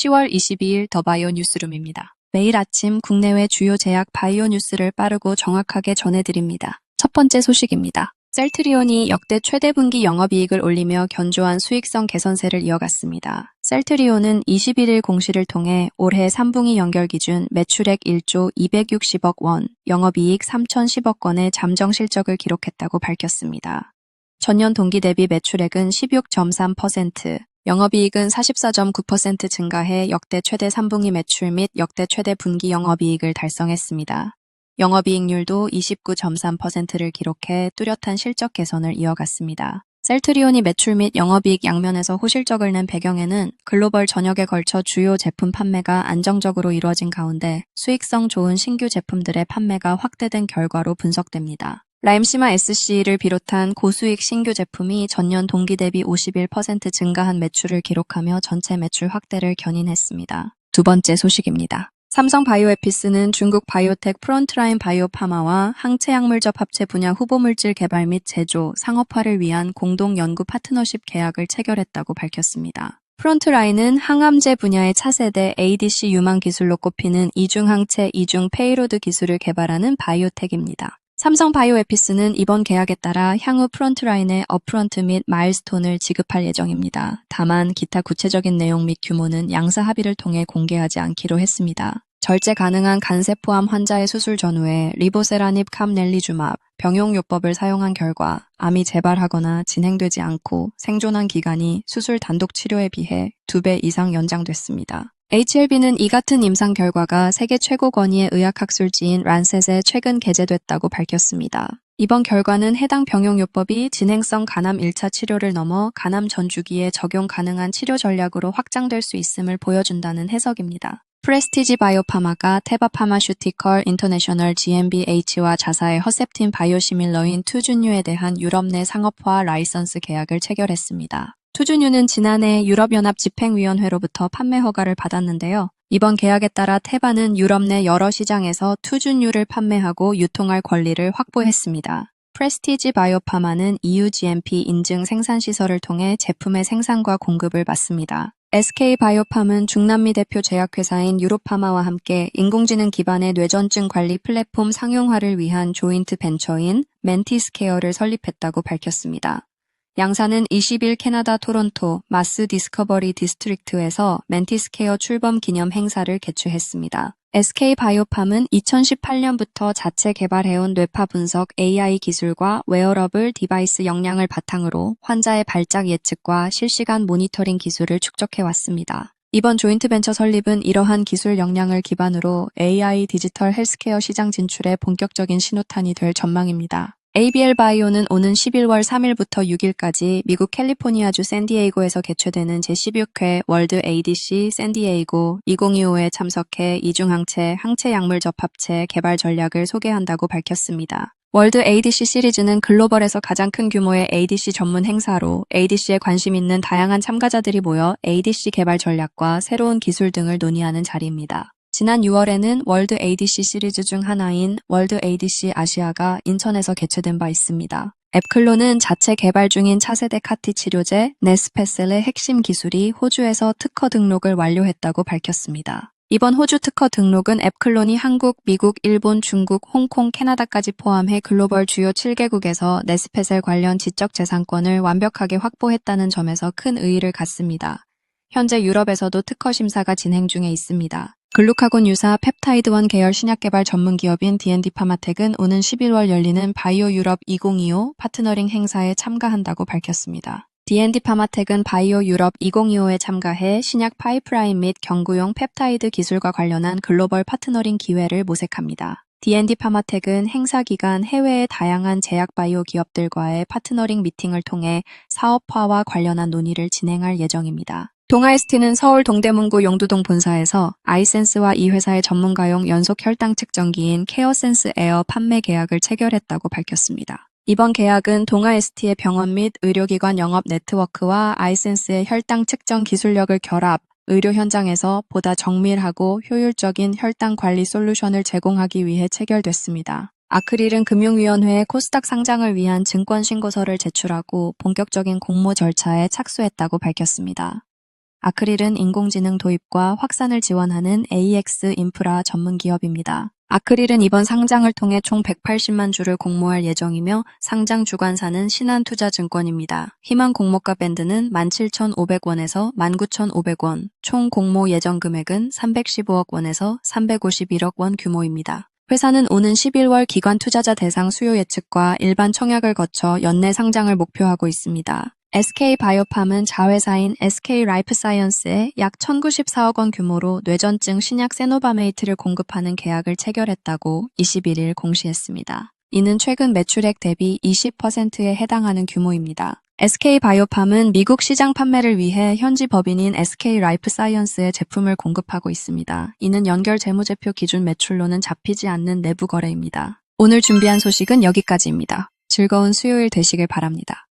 10월 22일 더 바이오 뉴스룸입니다. 매일 아침 국내외 주요 제약 바이오 뉴스를 빠르고 정확하게 전해드립니다. 첫 번째 소식입니다. 셀트리온이 역대 최대 분기 영업이익을 올리며 견조한 수익성 개선세를 이어갔습니다. 셀트리온은 21일 공시를 통해 올해 3분기 연결 기준 매출액 1조 260억 원, 영업이익 3,010억 원의 잠정 실적을 기록했다고 밝혔습니다. 전년 동기 대비 매출액은 16.3%, 영업이익은 44.9% 증가해 역대 최대 3분기 매출 및 역대 최대 분기 영업이익을 달성했습니다. 영업이익률도 29.3%를 기록해 뚜렷한 실적 개선을 이어갔습니다. 셀트리온이 매출 및 영업이익 양면에서 호실적을 낸 배경에는 글로벌 전역에 걸쳐 주요 제품 판매가 안정적으로 이루어진 가운데 수익성 좋은 신규 제품들의 판매가 확대된 결과로 분석됩니다. 라임시마 SC를 비롯한 고수익 신규 제품이 전년 동기 대비 51% 증가한 매출을 기록하며 전체 매출 확대를 견인했습니다. 두 번째 소식입니다. 삼성 바이오에피스는 중국 바이오텍 프론트라인 바이오파마와 항체 약물적 합체 분야 후보물질 개발 및 제조, 상업화를 위한 공동 연구 파트너십 계약을 체결했다고 밝혔습니다. 프론트라인은 항암제 분야의 차세대 ADC 유망 기술로 꼽히는 이중항체 이중 페이로드 기술을 개발하는 바이오텍입니다. 삼성 바이오에피스는 이번 계약에 따라 향후 프론트라인의 어프런트 및 마일스톤을 지급할 예정입니다. 다만 기타 구체적인 내용 및 규모는 양사 합의를 통해 공개하지 않기로 했습니다. 절제 가능한 간세포암 환자의 수술 전후에 리보세라닙 캄넬리주맙 병용요법을 사용한 결과 암이 재발하거나 진행되지 않고 생존한 기간이 수술 단독 치료에 비해 2배 이상 연장됐습니다. HLB는 이 같은 임상 결과가 세계 최고 권위의 의학학술지인 란셋에 최근 게재됐다고 밝혔습니다. 이번 결과는 해당 병용요법이 진행성 간암 1차 치료를 넘어 간암 전 주기에 적용 가능한 치료 전략으로 확장될 수 있음을 보여준다는 해석입니다. 프레스티지 바이오파마가 테바 파마슈티컬 인터내셔널 GmbH와 자사의 허셉틴 바이오시밀러인 투준유에 대한 유럽 내 상업화 라이선스 계약을 체결했습니다. 투준유는 지난해 유럽연합 집행위원회로부터 판매 허가를 받았는데요. 이번 계약에 따라 테바는 유럽 내 여러 시장에서 투준유를 판매하고 유통할 권리를 확보했습니다. 프레스티지 바이오파마는 EU GMP 인증 생산시설을 통해 제품의 생산과 공급을 맡습니다. SK 바이오팜은 중남미 대표 제약회사인 유로파마와 함께 인공지능 기반의 뇌전증 관리 플랫폼 상용화를 위한 조인트 벤처인 멘티스케어를 설립했다고 밝혔습니다. 양사는 20일 캐나다 토론토 마스 디스커버리 디스트릭트에서 멘티스케어 출범 기념 행사를 개최했습니다. SK 바이오팜은 2018년부터 자체 개발해온 뇌파 분석 AI 기술과 웨어러블 디바이스 역량을 바탕으로 환자의 발작 예측과 실시간 모니터링 기술을 축적해왔습니다. 이번 조인트 벤처 설립은 이러한 기술 역량을 기반으로 AI 디지털 헬스케어 시장 진출에 본격적인 신호탄이 될 전망입니다. ABL 바이오는 오는 11월 3일부터 6일까지 미국 캘리포니아주 샌디에이고에서 개최되는 제16회 월드 ADC 샌디에이고 2025에 참석해 이중항체, 항체 약물 접합체 개발 전략을 소개한다고 밝혔습니다. 월드 ADC 시리즈는 글로벌에서 가장 큰 규모의 ADC 전문 행사로 ADC에 관심 있는 다양한 참가자들이 모여 ADC 개발 전략과 새로운 기술 등을 논의하는 자리입니다. 지난 6월에는 월드 ADC 시리즈 중 하나인 월드 ADC 아시아가 인천에서 개최된 바 있습니다. 앱클로는 자체 개발 중인 차세대 카티 치료제 네스페셀의 핵심 기술이 호주에서 특허 등록을 완료했다고 밝혔습니다. 이번 호주 특허 등록은 앱클론이 한국, 미국, 일본, 중국, 홍콩, 캐나다까지 포함해 글로벌 주요 7개국에서 네스페셀 관련 지적재산권을 완벽하게 확보했다는 점에서 큰 의의를 갖습니다. 현재 유럽에서도 특허 심사가 진행 중에 있습니다. 글루카곤 유사 펩타이드1 계열 신약 개발 전문 기업인 D&D 파마텍은 오는 11월 열리는 바이오 유럽 2025 파트너링 행사에 참가한다고 밝혔습니다. D&D 파마텍은 바이오 유럽 2025에 참가해 신약 파이프라인 및 경구용 펩타이드 기술과 관련한 글로벌 파트너링 기회를 모색합니다. D&D 파마텍은 행사 기간 해외의 다양한 제약 바이오 기업들과의 파트너링 미팅을 통해 사업화와 관련한 논의를 진행할 예정입니다. 동아에스티는 서울 동대문구 용두동 본사에서 아이센스와 이 회사의 전문가용 연속 혈당 측정기인 케어센스 에어 판매 계약을 체결했다고 밝혔습니다. 이번 계약은 동아에스티의 병원 및 의료기관 영업 네트워크와 아이센스의 혈당 측정 기술력을 결합, 의료 현장에서 보다 정밀하고 효율적인 혈당 관리 솔루션을 제공하기 위해 체결됐습니다. 아크릴은 금융위원회에 코스닥 상장을 위한 증권 신고서를 제출하고 본격적인 공모 절차에 착수했다고 밝혔습니다. 아크릴은 인공지능 도입과 확산을 지원하는 AX 인프라 전문 기업입니다. 아크릴은 이번 상장을 통해 총 180만 주를 공모할 예정이며 상장 주관사는 신한투자증권입니다. 희망 공모가 밴드는 17,500원에서 19,500원, 총 공모 예정 금액은 315억 원에서 351억 원 규모입니다. 회사는 오는 11월 기관 투자자 대상 수요 예측과 일반 청약을 거쳐 연내 상장을 목표하고 있습니다. SK 바이오팜은 자회사인 SK 라이프 사이언스에 약 1094억 원 규모로 뇌전증 신약 세노바메이트를 공급하는 계약을 체결했다고 21일 공시했습니다. 이는 최근 매출액 대비 20%에 해당하는 규모입니다. SK 바이오팜은 미국 시장 판매를 위해 현지 법인인 SK 라이프 사이언스에 제품을 공급하고 있습니다. 이는 연결 재무제표 기준 매출로는 잡히지 않는 내부 거래입니다. 오늘 준비한 소식은 여기까지입니다. 즐거운 수요일 되시길 바랍니다.